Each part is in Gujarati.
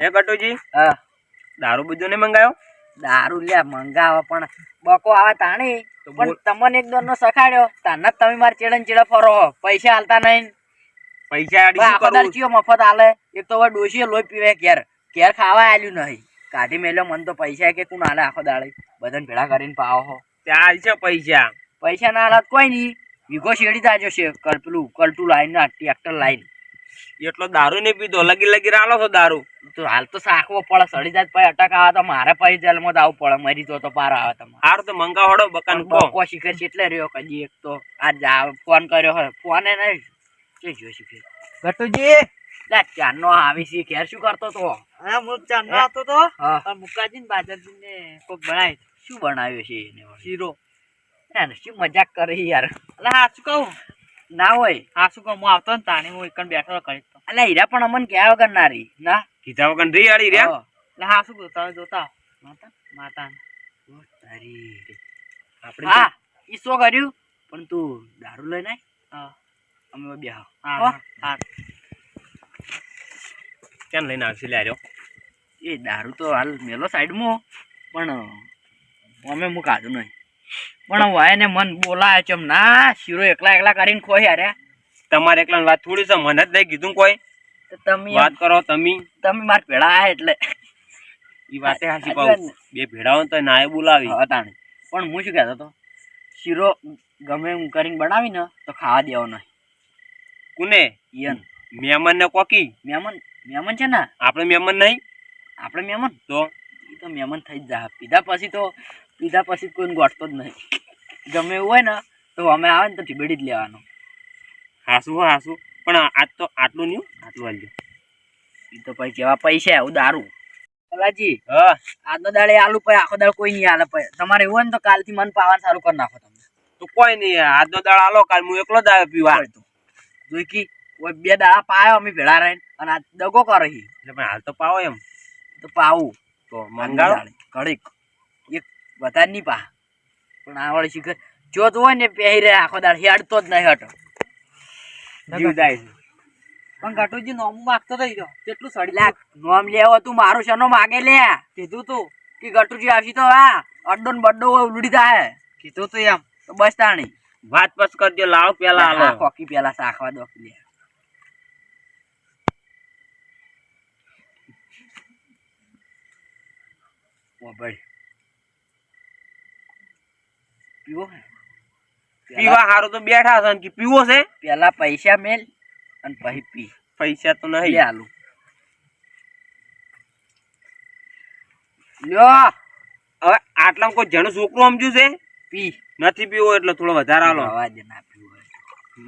હે કટુજી હા. દારૂ બીજો નહીં મંગાયો? દારૂ લ્યા મંગાવે પણ. બકો આવે તાણી. પણ તમને એક દોરનો સખાડ્યો. તાના તમે માર ચેડન ચેડે ફરો. પૈસા હાલતા નહીં. પૈસા આડી મફત આલે? એક તો હવે ડોશીએ લોહી પીવે ઘેર. ઘેર ખાવા આલ્યું નહીં. કાઢી મેલ્યો મન તો પૈસા કે તું નાલે આખો દાડે. બધાને ભેળા કરીને પાવો હો. ત્યાં છે પૈસા. પૈસા ના હાલત કોઈ નહીં. વીઘો શેડી થાય છે. કલ્પલું પેલું કલટું લાઈન ના ટ્રેક્ટર લાઈન. એટલો દારૂ નહીં પીધો. લગી લગી રાલો છો દારૂ. તો હાલ તો સાખવો પડે સડી જાય પછી અટક આવે તો મારે પછી જેલમાં જ આવવું પડે. મરી જો તો પાર આવે તમે હાર તો મંગાવડો બકાન બકો શીખે છે એટલે રહ્યો કદી એક તો. આ ફોન કર્યો હોય. ફોને નહીં. કે જો શીખે? ગટુજી! લે ચાનો આવી છે. ઘેર શું કરતો તો? હા હું ચાનો હતો તો. મુકાજી ને બાજાજી ને કોક બનાવી શું બનાવ્યું છે એને? શીરો. ના શું મજાક કરે યાર? અલા હા શું કહું? ના હોય. હા શું કહું હું આવતો ને તાણી હું એકણ બેઠો કરી તો. અલ્યા હીરા પણ અમન ગયા વગર ના રહી. ના? કીધા વગર રહી આડી હા. એટલે હા શું કહું તમે જોતા માતા માતા તારી આપણે હા ઈ શું કર્યું? પણ તું દારૂ લઈને હા. અમે બે હા હા? ક્યાં લઈને આવશે લે રહ્યો એ દારૂ તો હાલ મેલો સાઈડમાં પણ અમે હું કાઢું નહીં. પણ વાય ને મન બોલાય છે ના શીરો એકલા એકલા કરીને ખોઈ યાર તમારે એકલા વાત થોડી છે મને જ નહીં કીધું કોઈ. તમે વાત કરો તમે. તમે માર ભેળા આયા એટલે. એ વાતે હાસી પાઉં બે હોય તો નાય બોલાવી. અતાણી પણ હું શું કહેતો હતો? શીરો ગમે એમ કરીને બનાવી ને તો ખાવા દેવો નહીં. કુને? યન મહેમાન ને કોકી? મહેમાન? મહેમાન છે ને? આપણે મહેમાન નહીં? આપણે મહેમાન? તો? એ તો મહેમાન થઈ જ જા. પીધા પછી તો પીધા પછી કોઈને ગોઠતો જ નહીં. ગમે એવું હોય ને તો અમે આવે ને તો ટીબેડી જ લેવાનો. હાસું હો હાસું. પણ આજ તો આટલું નહીં આટલું હાલજો એ તો પછી કેવા પૈસા આવું દારૂ. કલાજી હા. આજનો દાડે આલુ પછી આખો દાડો કોઈ નહીં આલે પછી તમારે એવું હોય ને તો કાલથી મન પાવાનું સારું કરી નાખો તમે. તો કોઈ નહીં આજનો દાળ આલો કાલ હું એકલો જ આવ્યો પીવા. તો. જોઈ કી કોઈ બે દાડા પાયો અમે ભેળા રહીને અને આ દગો કરો એટલે પણ હાલ તો પાવો એમ. તો પાવું. તો મંગાળ. કડીક. દાડે. વધારે નહીં પા પણ આ વાળી શિખર જો તો હોય ને પહેરી આખો દાડ હેડતો જ નહીં હટો જીવ જાય છે. પણ ગટુજી નોમ માગતો થઈ ગયો કેટલું સડી લાખ નોમ લેવો તું મારું શનો માગે લે. કીધું તું કે ગટુજી આવશી તો આ અડ્ડો ને બડ્ડો હોય ઉલડી થાય કીધું તું એમ. તો બસ તાણી. વાત પસ કરજો લાવ પેલા હાલો. કોકી પેલા સાખવા દો. લે. ઓ ભાઈ પીવો હે? પીવા હારું તો બેઠા છે કે પીવો છે. પેલા પૈસા મેલ અને પછી પી. પૈસા તો લે નહીં આલુ. લ્યો. હવે આટલા કોઈ જણ છોકરું સમજ્યું છે? પી. નથી પીવો એટલે થોડો વધારે હાલો અવાજ ના પીવો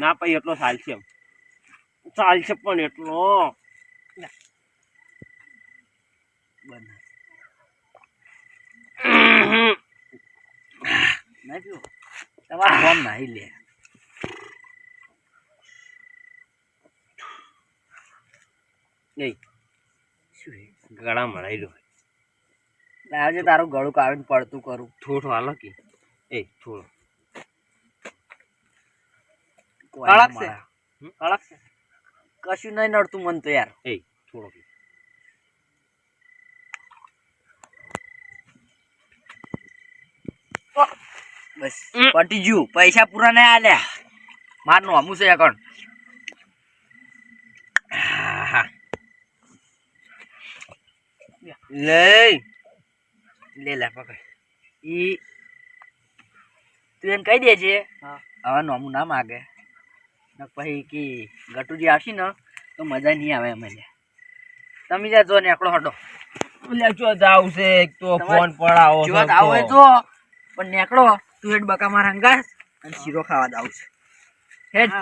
ના પછી એટલો ચાલશે એમ. ચાલશે પણ એટલો. બંધ. પીવો તમારે ફોન નહીં લે. નહીં ગળા મળી રહ્યો આજે તારું ગળું કાઢીને પડતું કરું. થોડો હાલો કે. એ થોડો. કડક છે. કડક છે. કશું નહીં નડતું મન તો યાર. એ થોડો પી. બસ. પટી ગયું. પૈસા પૂરા નહીં આલ્યા. મારનું હમું છે એકણ લઈ. લે લે પકડ. ઈ તું એને કહી દેજે. હા. હવે નોમું ના માગે. પછી કે ગટુજી આવશે ને તો મજા નહીં આવે અમે તમે જ્યાં જો ને એકડો હટો. લે જો જાવ છે એક તો ફોન પડાવો જો આવો જો પણ નેકડો તું હેડ બકા મારા હંગાસ અને શીરો ખાવા દાવ છે. હેડ.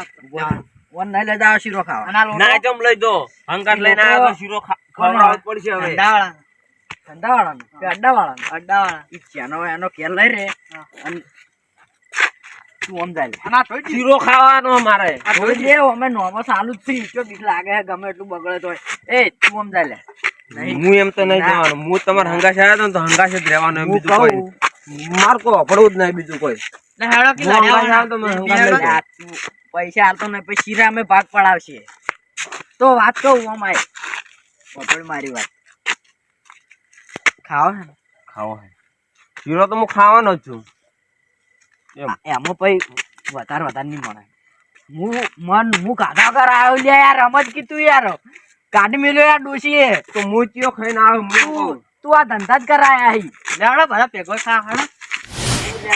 વન નહીં લઈ જાવ શીરો ખાવા. ના જમ લઈ દો. હંગાત લઈને આવ્યો તો શીરો ખવડાવવો પડશે હવે. ધંધાવાળાનો. ધંધાવાળાનો? કે અડ્ડાવાળાનો? અડ્ડાવાળા. ઈ ચાનો એનો કેર લઈ રે. અને તું આમ જાય અને શીરો ખાવાનો મારે જોઈ લે અમે નોમો ચાલુ જ છે ઈચો બીક લાગે ગમે એટલું બગડે તો એ તું આમ જાય લે. નહીં. હું એમ તો નહીં. જવાનું. હું તમારે હંગાશ આવ્યો તો હંગાશ જ રહેવાનું એમ બીજું કોઈ કહું માર કો અપડવું જ નહીં બીજું કોઈ. પૈસા હાલતો નહીં પછી શીરા ભાગ પડાવશે. તો વાત કહું આમ. પકડ મારી વાત. ખાવ હે? ખાવો હે. શીરો તો હું ખાવાનો જ છું. એમાં. પછી વધારે વધારે નહીં મળે. હું મન હું ખાધા કર આવ્યો લે યાર રમત કીધું યાર. કાઢી મેલ્યો યાર ડોશીએ. તો હું ચિયો ખાઈને આવ્યો તું આ ધંધા જ કરાયા હી લેવડા બધા ભેગો થા હા એટલે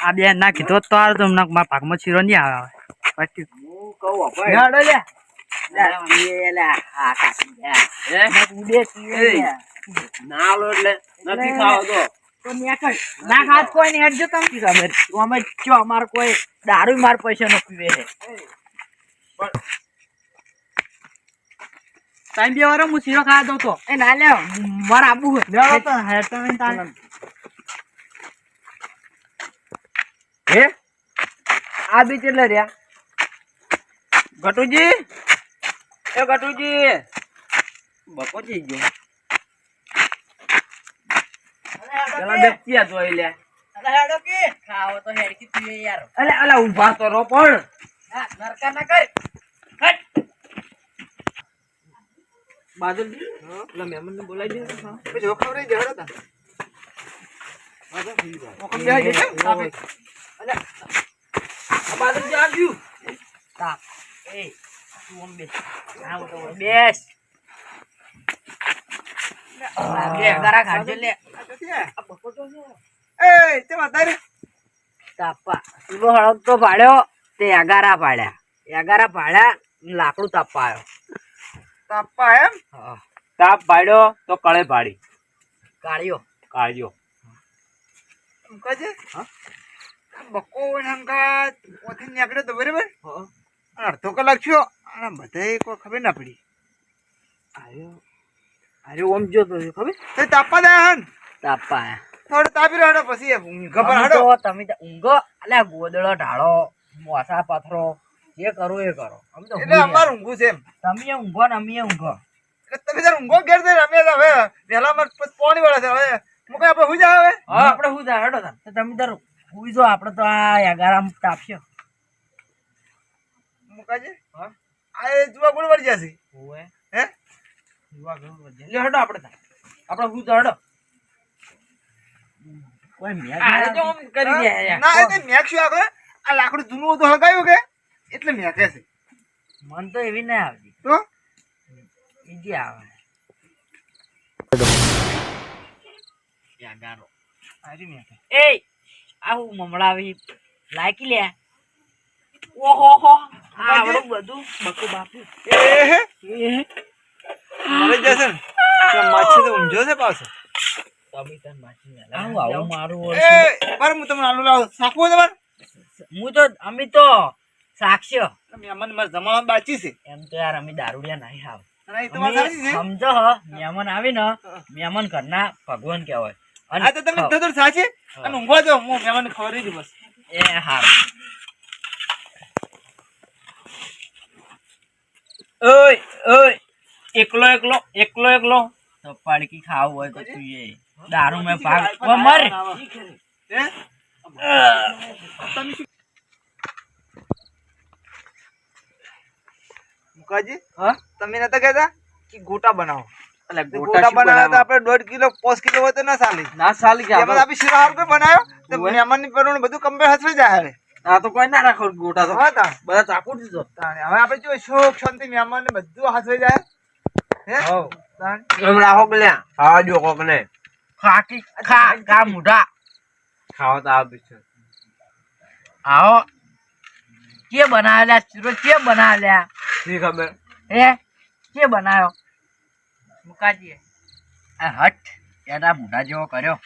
આ બે ના કીધો તો આ તો હમણાં મારા પાકમાં શીરો નહીં આવે. પછી હું કહું ભાઈ લેવડો લે. એટલે નથી ખાવો તો તો ના ખાત કોઈ નહીં હેડજો તમને શી ખબર અમે ચો અમાર કોઈ દારૂ માર પૈસા નો પીવે છે ટાઈમ બે વાર હું શીરો ખાવા દઉં તો. એ ના લે મારે તો તારે હે? આ બી કેટલે રહ્યા? ગટુજી? એ ગટુજી. બકો થઈ ગયો પેલા બેસ્યા જોઈ લે. હેડો કે. ખાવો તો હેડકી પીવે યાર. અલે અલા ઊભા તો રો પણ. નરકા ના કર. હટ. બાદલ પેલા મહેમાન ને બોલાવી દે પછી જો ખબર જ હેડો તા બાદલ જી આવ્યું તા એ તું આમ બેસ. આવ તો બેસ. લે ગરા ખાજો લે. એ તે તાપા. હળક તો પાડ્યો તે અગારા પાડ્યા. લાકડું તાપવા આવ્યો તાપા એમ? તાપ પાડ્યો તો કળે પાડી. કાળિયો. કાઢ્યો મુકાજે હા. બકો હંગા ઓથી નીકળ્યો તો બરાબર? અડધો કલાક થયો અને બધાય કોઈ ખબર ના પડી. આવ્યો અરે ઓમ જો તો ખબર? તે તાપા દે હન? તાપા થોડો તાપી રહ્યો પછી ઊંઘ પર હડો તમે ઊંઘો. અલ્યા ગોદડો ઢાળો મોસા પથરો જે કરો એ કરો. અમે તો એટલે અમાર ઊંઘું છે એમ. તમે ઊંઘો ને અમે ઊંઘો. એટલે તમે તાર ઊંઘો ઘેર જઈને અમે હવે વહેલા માં પોણી વાળા છે. હવે મુકે આપણે હું જાય હવે? હા આપણે શું થાય હેડો. તો તમે તાર હુઈ જો આપણે તો આ અગારામ તાપશે. મુકાજી હા આ જુવા ગુણ વળી જશે ઓએ હે? લે હેડો આપણે તાર. આપણે હું જાય હેડો. કોઈ મેઘ આ તો કરી દે ના એ મેક શું આ લાકડું જૂનું હતું હળગાયું કે? એટલે મેકે છે. મન તો એવી ના આવતી. તો? બીજી આવે. યાગારો હારી મેકે એ આવું મમડાવી લાયકી લે. ઓહો હો આવડું બધું. બકુ બાપુ. એ હે એ. મરી જશે ને. માછી તો ઊંઝો છે પાછો? તમે તન માછી ને આવું આવું? મારું પર હું તમને આલુ લાવું સાકવો તમારે હું તો અમે તો સાક્ષ્ય. મહેમાન મારે જમાડવા બાચી છે. એમ તો યાર અમે દારૂડિયા નહીં આવ તો સમજો હ મહેમાન આવી ને મહેમાન ઘરના ભગવાન કહેવાય. અને આ તો તમે. ધોધર સાચી. અને ઊંઘવા જો હું મહેમાન ખબર જ બસ. એ હા ઓય ઓય એકલો એકલો એકલો એકલો. તો પાડકી ખાવું હોય તો તું એ. દારૂ મેં ભાગ. ઓ મર. તમે શું મુકાજી. હા? તમે નતા કહેતા કે ગોટા બનાવો? એટલે ગોટા બનાવ્યા તો આપણે દોઢ કિલો પાંચ કિલો હોય તો ના સાલી ના સાલી કે આપણે આપણે શીરો હારું કોઈ બનાવ્યો? તો હોય. મહેમાનની પેલું બધું કમ્પેર હસવી જાય હવે આ તો કોઈ ના રાખો ગોટા તો. હા તા. બધા ચાકુ દીધો તાણે. હવે આપણે જો શોખ શાંતિ મહેમાન ને બધું હસવી જાય. હે? તાણે. એમ રાખો ગલ્યા લ્યા જો કોક ને ખાકી ખા ખા મુઢા. ખાવા તો આ છે. આવો. કે બનાવેલા? ચીરો કે બનાવેલા? શી ખબર? હે કે બનાવ્યો મુકાજી આ હટ એના બુઢા જેવો કર્યો.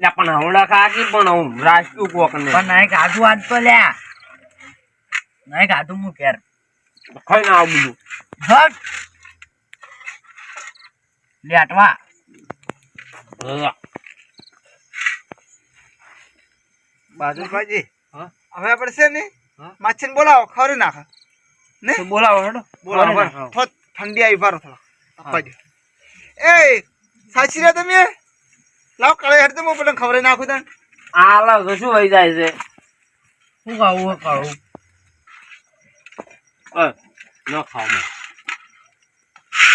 લે પણ હવડા ખા પણ હું રાજકું કોક ને પણ નહીં ખાધું આજ તો લ્યા નહીં ખાધું હું કેર ખાઈ ના આવું બધું હટ લેટવા બાજુભાઈ હા? હવે આપણે છે ને હા? માછીને બોલાવો ખવરી નાખે ને? બોલાવો હેડો. બોલાવો થોત ઠંડી આવી બારો થોડો. આપવા એ સાચી રહ્યા તમે? લાવ કાળે હેડ તમે પેલા ખવરે નાખું તને. આ લાવ શું વહી જાય છે? શું ખાવું ખાવું? ન ખાવ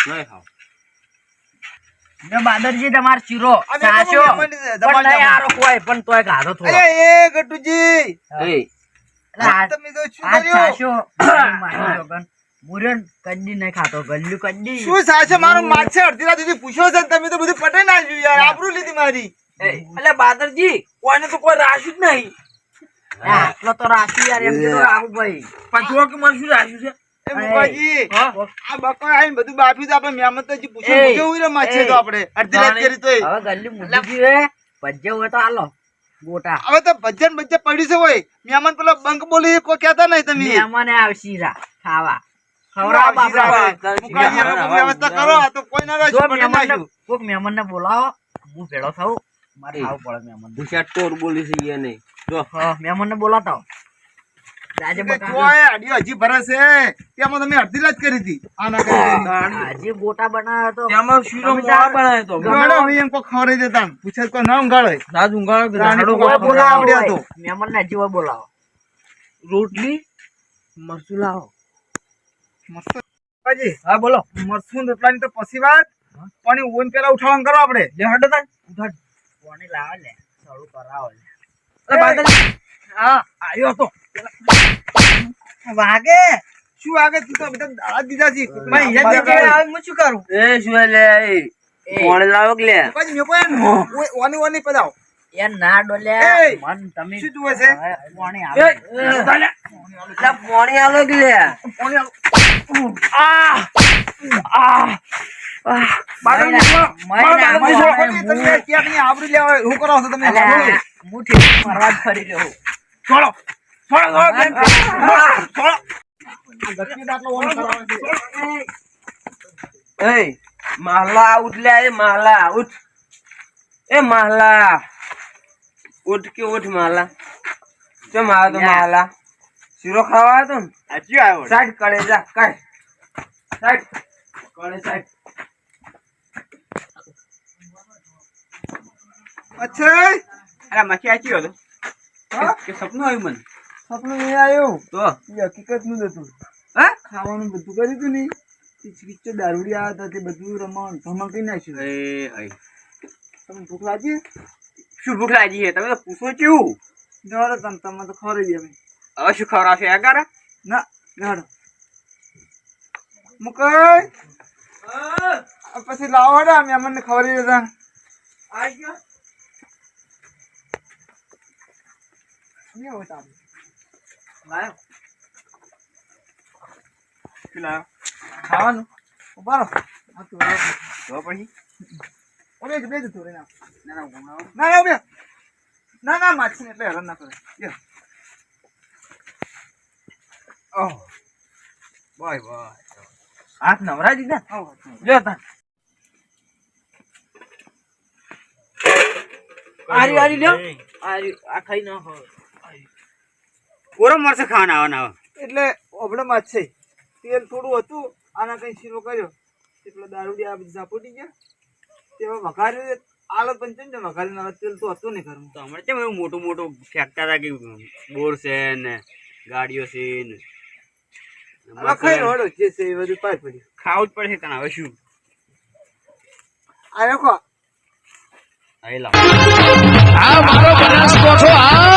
નહીં ખાવ. ને બાદરજી તમાર શીરો સાચો? પણ નહીં આરો કોઈ પણ તોય ગાધો થોડો. એ ગટુજી. એ તમે તો શું કર્યું? સાચો. મારી જોગન મુરન કદી નહીં ખાતો ગલ્લું કદી. શું સાચે? મારો માછ છે અડધી રાત સુધી પૂછ્યો છે તમે તો બધું પટે નાખ્યું યાર આબરૂ લીધી મારી. એટલે બાદરજી કોઈને તો કોઈ રાખ્યું જ નહીં. આટલો તો રાખ્યું યાર એમ કીધું રાહુલ ભાઈ. પણ કે મને શું રાખ્યું છે? એ મહેમાન ને ગોટા. હવે તો ભજન ભજન પડી છે હોય મહેમાન પેલો બંક બોલી કોઈ કહેતા નહીં તમે. મહેમાને આવશી રા ખાવા. વ્યવસ્થા કરો. આ તો કોઈ ના મહેમાનને નાખ્યું કોક બોલાવો. હું ભેળો થાઉં. મારે એ. પડે મહેમાન ભૂસા ટોર બોલી છે નહીં જો. હા મહેમાનને બોલાવતા આવો. આજે કે બકા- જોય આડિયો હજી ભરે છે તેમાં તમે અડધી કરી હતી. આના ગોટા બનાવ્યો તેમાં શીરો બનાવ્યો ગાળો એમ દેતા પૂછે ના હજી બોલાવો. રોટલી મરચું લાવો. મસ્ત. હા બોલો. મરસું ને રોટલાની તો પછી વાત. પણ ઓન પેલા ઉઠાવવાનું કરો આપણે. લે હટો તાન ઉઠાડ. કોને લાવે લે? સળું કરાવો લે. હા આવ્યો હતો. વાગે. શું વાગે? તું તો બધા દાડા દીધા છે. હું શું કરું? એ શું લે એ. એ. લાવો કે લે? ઓની ઓની પધાવો. એ ના ડોલ્યા મન તમે શું જુએ આવે પોણી આલો. કે લે? આલો. આ આ લેવા કરો છો તમે? ઠીક ફરવા ફરી રહ્યો છોડો છોડો છોડો. છોડો. એ માલા ઉઠ લે એ માલા ઉઠ એ માલા. ઉઠ કે ઉઠ માલા. કેમ મારા તો માલા? શીરો ખાવા તો ને? આવ્યો. સાઈડ કરે જા કાઢ સાઈડ. કરે સાઈડ. અચ્છા. અરે માખી આચી હતો હા? કે સપનું આવ્યું મને? સપનું એ આવ્યું. તો? એ હકીકતનું જ હતું. હા? ખાવાનું બધું કર્યું હતું ને ચીચો દારૂડી આવ્યા હતા તે બધું રમણ ધમકી નાખ્યું. એ હઈ. તમે ભૂખ લાગી શું ભૂખ લાગી છે તમે તો પૂછો કેવું જવાડો તમે તમે તો ખવડાવી જ અમે હવે શું ખવડાવશો આગળ ના જવાડો મુકઈ પછી લાવો અમે અમને ખવડાવી દેતા નહીં હોય તો આપણે. લાયો શું લાયો ખાવાનું ઊભા રહો. આ તો. તો પછી ઓલે જ બે જ થોડી ના ના ના. ના ના ના ના માછી એટલે હેરાન ના કરે લ્યો. ઓહ બાય બાય હાથ નવરા દીધા. લ્યો તા આરી આરી લ્યો આરી આ ખાઈ નાખો પૂરો મળશે ખાવાના આવવાના એટલે ઓબળે જ છે. તેલ થોડું હતું આના કંઈ શીરો કર્યો. એટલે દારૂડી આ બધી ઝાપોટી ગયા. તેમાં વઘાર્યું આલો પંચન ને વઘારીને હવે તેલ તો હતું નહીં ઘરમાં. તો હમણાં કેમ એવું મોટું મોટું ફેક્ટર કે બોર છે ને ગાડીઓ છે ને. ખાઈ લો, જે છે એ બધું પાઈ પડ્યું. ખાવું જ પડશે કાન હવે શું? આ રાખો. આ મારો બનાસકોઠો આ